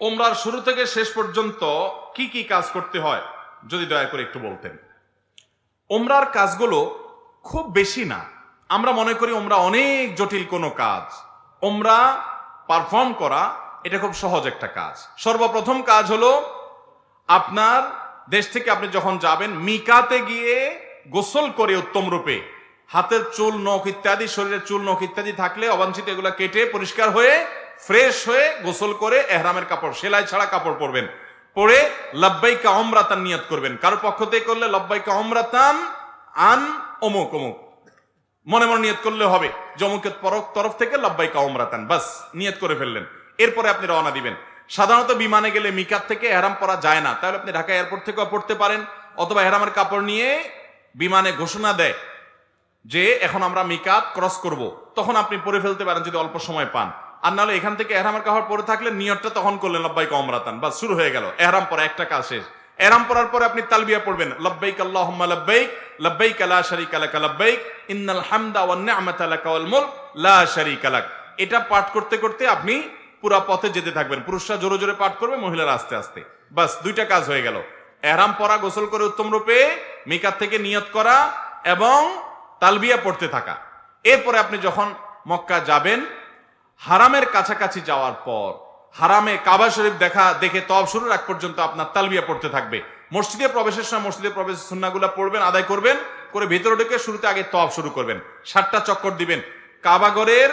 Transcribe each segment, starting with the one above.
ওমরার শুরু থেকে শেষ পর্যন্ত কি কি কাজ করতে হয়, যদি দয়া করে একটু বলতেন। ওমরার কাজগুলো খুব বেশি না। আমরা মনে করি ওমরা অনেক জটিল কোনো কাজ। ওমরা পারফর্ম করা, এটা খুব সহজ একটা কাজ। সর্বপ্রথম কাজ হলো আপনার দেশ থেকে আপনি যখন যাবেন, মিকাতে গিয়ে গোসল করে উত্তম রূপে। হাতের চুল নখ ইত্যাদি, শরীরের চুল নখ ইত্যাদি থাকলে অবাঞ্ছিত এগুলো কেটে পরিষ্কার হয়ে ফ্রেশ হয়ে গোসল করে এহরামের কাপড়, সেলাই ছাড়া কাপড় পরবেন। পরে লব্বাইকা অমরাতান নিয়ত করবেন। কারও পক্ষ থেকে করলে লব্বাইকা অমরাতান আন অমুক অমুক। মনে মনে নিয়ত করলে হবে। জমুকের তরফ থেকে লব্বাইকা ওমরাতান বাস, নিয়ত করে ফেললেন। এরপরে আপনি রওনা দিবেন। সাধারণত বিমানে গেলে মিকাত থেকে এহরাম পরা যায় না। তাহলে আপনি ঢাকা এয়ারপোর্ট থেকেও পড়তে পারেন। অথবা এহরামের কাপড় নিয়ে বিমানে ঘোষণা দেয় যে, এখন আমরা মিকাত ক্রস করব। তখন আপনি পরে ফেলতে পারেন যদি অল্প সময় পান। আর নাহলে এখান থেকে এহরামের কাপড় পরে থাকলে নিয়তটা তখন করলেন লব্বাইকা ওমরাতান বা শুরু হয়ে গেল। এহরাম পরা একটা কাজ শেষ। এহরাম পরার পরে আপনি তালবিয়া পড়বেন লব্বাইক আল্লাহুম্মা লব্বাইক লব্বাইক লা শারীকা লাক লব্বাইক, ইন্নাল হামদা ওয়ান নি'মাতা লাক ওয়াল মুলক, লা শারীকা লাক। এটা পাঠ করতে করতে আপনি পুরা পথে যেতে থাকবেন। পুরুষরা জোরে জোরে পাঠ করবে, মহিলারা আস্তে আস্তে। বাস, দুইটা কাজ হয়ে গেল। এহরাম পরা গোসল করে উত্তম রূপে মিকাত থেকে নিয়ত করা এবং তালবিয়া পড়তে থাকা। এরপরে আপনি যখন মক্কা যাবেন হারামের কাছাকাছি যাওয়ার পর, হারামে কাবা শরীফ দেখা, দেখে তব শুরুর আগ পর্যন্ত আপনার তালবিয়া পড়তে থাকবে। মসজিদে প্রবেশের সময় মসজিদে প্রবেশের সুন্নাগুলা পড়বেন, আদায় করবেন, করে ভেতরে ঢুকে শুরুতে আগে তব শুরু করবেন। সাতটা চক্কর দিবেন। কাবাগরের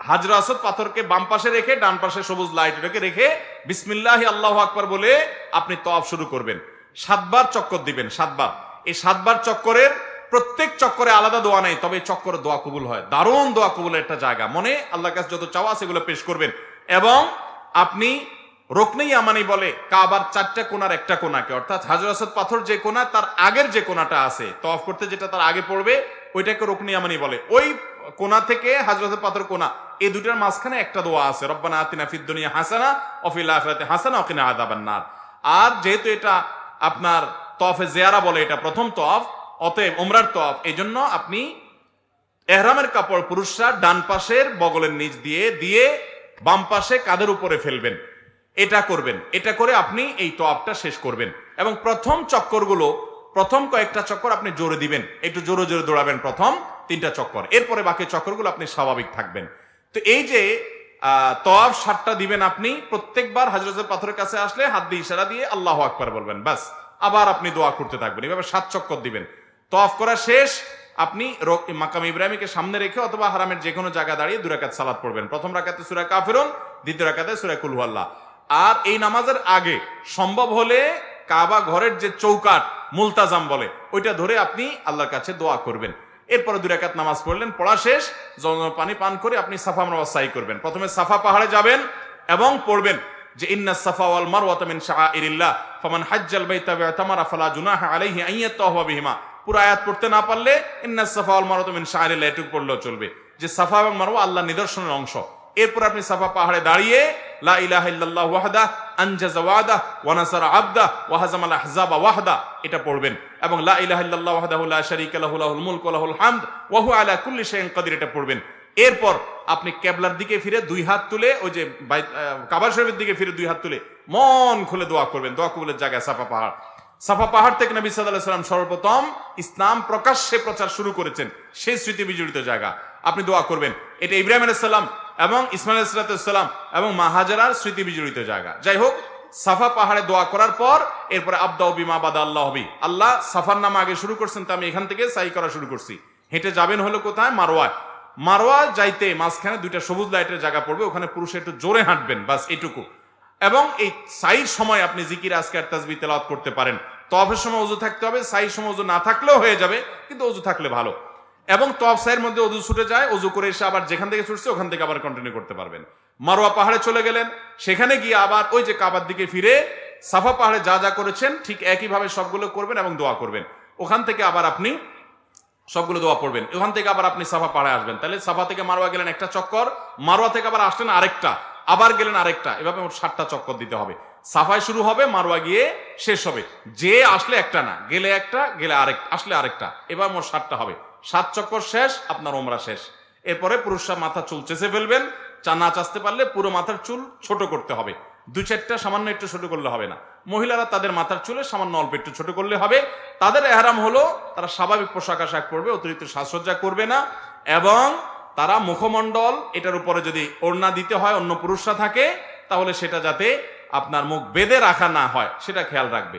হাজরা আসদ পাথরকে বাম পাশে রেখে, ডান পাশে সবুজ লাইট রেখে রেখে বিসমিল্লাহি আল্লাহ আকবার বলে আপনি তওয়াফ শুরু করবেন। সাতবার চক্কর দিবেন, সাতবার। এই সাতবার চক্করের প্রত্যেক চক্করে আলাদা দোয়া নেই, তবে চক্করে দোয়া কবুল হয়। দারুণ দোয়া কবুলের একটা জায়গা। মনে আল্লাহর কাছে যত চাওয়া সেগুলো পেশ করবেন। এবং আপনি রোকনেই আমানি বলে কাবার চারটা কোনার একটা কোনাকে, অর্থাৎ হাজর আসদ পাথর যে কোনা, তার আগের যে কোনাটা আছে তফ করতে যেটা তার আগে পড়বে, ওইটাকে রোকনি আমানি বলে। ওই কোনা থেকে হাজরত পাথর কোনা এই দুটার মাঝখানে একটা দোয়া আছে, রব্বানা আতিনা ফিদ দুনিয়া হাসানা অফিল আখিরাতে হাসানা ওকিনা আযাবান নার। আর যেহেতু এটা আপনার তফে জেয়ারা বলে এটা প্রথম তফ অতএব ওমরার তফ এই জন্য আপনি এহরামের কাপড় পুরুষরা ডান পাশের বগলের নিচ দিয়ে দিয়ে বাম পাশে কাদের উপরে ফেলবেন? এটা করবেন। এটা করে আপনি এই তপটা শেষ করবেন। এবং প্রথম চক্করগুলো, প্রথম কয়েকটা চক্কর আপনি জোরে দিবেন। একটু জোরে জোরে দৌড়াবেন প্রথম তিনটা চক্কর। এরপরে বাকি চক্করগুলো আপনি স্বাভাবিক থাকবেন। তো এই যে তফ সাতটা দিবেন আপনি, প্রত্যেকবার হাজরতের পাথরের কাছে আসলে হাত দিয়ে ইশারা দিয়ে আল্লাহ আকবার বলবেন, ব্যাস। আবার আপনি দোয়া করতে থাকবেন। এভাবে সাত চক্কর দিবেন। তফ করা শেষ, আপনি মাকাম ইব্রাহিমকে সামনে রেখে অথবা হারামের যে কোনো জায়গা দাঁড়িয়ে দুরাকাত সালাত পড়বেন। প্রথম রাকাতে সুরা কাফিরুন, দ্বিতীয় রাকাতে সুরা কুলহুয়াল্লাহ আর এই নামাজের আগে সম্ভব হলে কাবা ঘরের যে চৌকাট মুলতাজাম বলে, ওইটা ধরে আপনি আল্লাহর কাছে দোয়া করবেন। এরপরে দুই রাকাত নামাজ পড়লেন, পড়া শেষ পানি পান করে আপনি সাফা মারওয়া সাই করবেন। প্রথমে সাফা পাহাড়ে যাবেন এবং পড়বেন যে, ইন্না সাফা ওয়াল মারওয়াতা মিন শাআইরিল্লাহ, ফামান হাজ্জাল বাইতা তামারা ফালা জুনাহা আলাইহি আন ইয়াতাওয়া বিহিমা। পুরো আয়াত পড়তে না পারলে সাফা এটুকু পড়লেও চলবে। যে সাফা এবং মারওয়া আল্লাহর নিদর্শনের অংশ। এরপর আপনি সাফা পাহাড়ে দাঁড়িয়ে, লা ইলাহা ওয়াহদা এরপর আপনি কেবলার দিকে ফিরে দুই হাত তুলে, ওই যে কাবার শরীফের দিকে ফিরে দুই হাত তুলে মন খুলে দোয়া করবেন। দোয়া কবুলের জায়গায় সাফা পাহাড়। সাফা পাহাড় থেকে নবী সাল্লাহ সাল্লাম সর্বপ্রথম ইসলাম প্রকাশ্যে প্রচার শুরু করেছেন। সেই স্মৃতি বিজড়িত জায়গা। আপনি দোয়া করবেন। এটা ইব্রাহিম আলাইসাল্লাম এবং ইসমাইল সাল্লাম এবং মাহাজারার স্মৃতি বিজড়িত জায়গা। যাই হোক, সাফা পাহাড়ে দোয়া করার পর এরপরে আবদা বিমা বাদা আল্লাহ হবি আল্লাহ সাফার নাম আগে শুরু করছেন, তো আমি এখান থেকে সাই করা শুরু করছি। হেঁটে যাবেন হলো কোথায়? মারোয়ায় মারোয়া যাইতে মাঝখানে দুইটা সবুজ লাইটের জায়গা পড়বে, ওখানে পুরুষ একটু জোরে হাঁটবেন বাস এটুকু। এবং এই সাই সময় আপনি জিকির, আজকের তাজবি তেলাওয়াত করতে পারেন। তফের সময় অজু থাকতে হবে সাইর সময় অজু না থাকলেও হয়ে যাবে, কিন্তু অজু থাকলে ভালো। এবং তফ সাইয়ের মধ্যে অজু ছুটে যায় অজু করে এসে আবার যেখান থেকে ছুটছে, ওখান থেকে আবার কন্টিনিউ করতে পারবেন। মারোয়া পাহাড়ে চলে গেলেন, সেখানে গিয়ে আবার ওই যে কাবার দিকে ফিরে সাফা পাহাড়ে যা যা করেছেন, ঠিক একইভাবে সবগুলো করবেন এবং দোয়া করবেন। ওখান থেকে আবার আপনি সবগুলো দোয়া পড়বেন। ওখান থেকে আবার আপনি সাফা পাহাড়ে আসবেন। তাহলে সাফা থেকে মারোয়া গেলেন একটা চক্কর মারোয়া থেকে আবার আসলেন আরেকটা। আবার গেলেন আরেকটা। এভাবে মোট সাতটা চক্কর দিতে হবে। সাফাই শুরু হবে, মারোয়া গিয়ে শেষ হবে। যে আসলে একটা না, গেলে একটা, গেলে আরেক আসলে আরেকটা। এবার মোট সাতটা হবে। সাত চক্কর শেষ, আপনার ওমরা শেষ। এরপরে পুরুষরা মাথা চুল চেঁচে ফেলবেন। চা না চাচতে পারলে পুরো মাথার চুল ছোট করতে হবে। দু চারটা সামান্য একটু ছোট করলে হবে না। মহিলারা তাদের মাথার চুলে সামান্য অল্প একটু ছোট করলে হবে। তাদের এহরাম হলো, তারা স্বাভাবিক পোশাক আশাক পরবে, অতিরিক্ত সাজসজ্জা করবে না। এবং তারা মুখমণ্ডল, এটার উপরে যদি ওড়না দিতে হয়, অন্য পুরুষরা থাকে, তাহলে সেটা যাতে আপনার মুখ বেঁধে রাখা না হয়, সেটা খেয়াল রাখবে।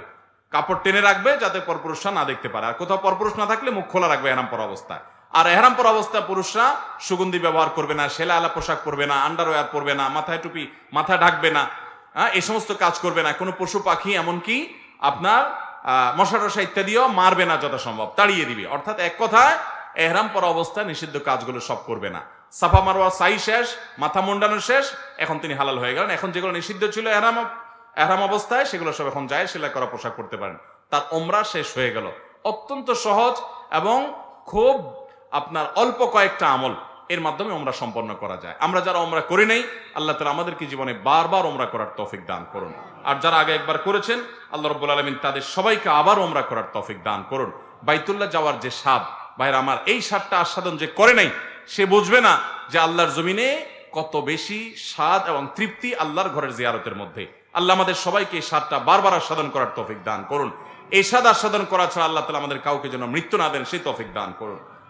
কাপড় টেনে রাখবে যাতে পরপুরুষরা না দেখতে পারে। আর কোথাও পরপুরুষ না থাকলে মুখ খোলা রাখবে এহরাম পর অবস্থায় আর এহরাম পর অবস্থায় পুরুষরা সুগন্ধি ব্যবহার করবে না সেলা আলা পোশাক পরবে না আন্ডারওয়্যার পরবে না, মাথায় টুপি, মাথা ঢাকবে না হ্যাঁ এই সমস্ত কাজ করবে না। কোনো পশু পাখি এমনকি আপনার মশা টশা ইত্যাদিও মারবে না যথাসম্ভব, তাড়িয়ে দিবে। অর্থাৎ এক কথায় এহরাম পর অবস্থায় নিষিদ্ধ কাজগুলো সব করবে না। সাফা মারোয়া সাই শেষ, মাথা মুন্ডানো শেষ, এখন তিনি হালাল হয়ে গেলেন। এখন যেগুলো নিষিদ্ধ ছিল এহরাম এহরাম অবস্থায়, সেগুলো সব এখন যায় সেলাই করা পোশাক করতে পারেন। তার ওমরা শেষ হয়ে গেল। অত্যন্ত সহজ এবং খুব আপনার অল্প কয়েকটা আমল এর মাধ্যমে ওমরা সম্পন্ন করা যায়। আমরা যারা ওমরা করি নাই, আল্লাহ তালা আমাদেরকে জীবনে বারবার ওমরা করার তৌফিক দান করুন। আর যারা আগে একবার করেছেন, আল্লাহ রব্বুল আলমিন তাদের সবাইকে আবার ওমরা করার তৌফিক দান করুন। বাইতুল্লাহ যাওয়ার যে স্বাদ ভাইরা, আমার এই স্বাদটা আস্বাদন যে করে নাই, সে বুঝবে না যে আল্লাহর জমিনে কত বেশি স্বাদ এবং তৃপ্তি আল্লাহর ঘরের জিয়ারতের মধ্যে। আল্লাহ আমাদের সবাইকে এই স্বাদটা বারবার আস্বাদন করার তফিক দান করুন। এই স্বাদ আস্বাদন করা ছাড়া আল্লাহ তালা আমাদের কাউকে যেন মৃত্যু না দেন, সেই তফিক দান করুন।